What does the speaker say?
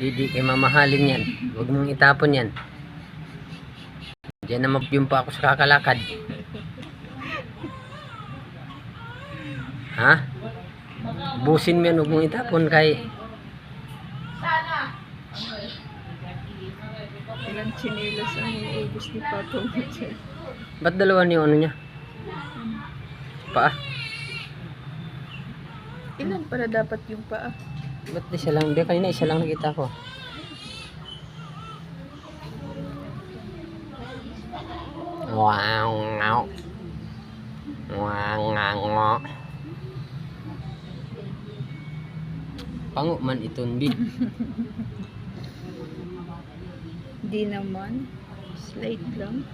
Didi kay mamahalin yan. Huwag mong itapon yan. Diyan na mapyum pa ako sa kakalakad. Ha? Busin mo yan, huwag mong itapon kay Ilang chinilas ang iubos ni dyan. Ba't dalawa niyo ano niya? Paa? Ilan para dapat yung paa? Ba't isa lang? Hindi, kanina isa lang nakita ko. Wow, wow. Wow, wow. Pango man iton, Bi. Di naman. Slight lang.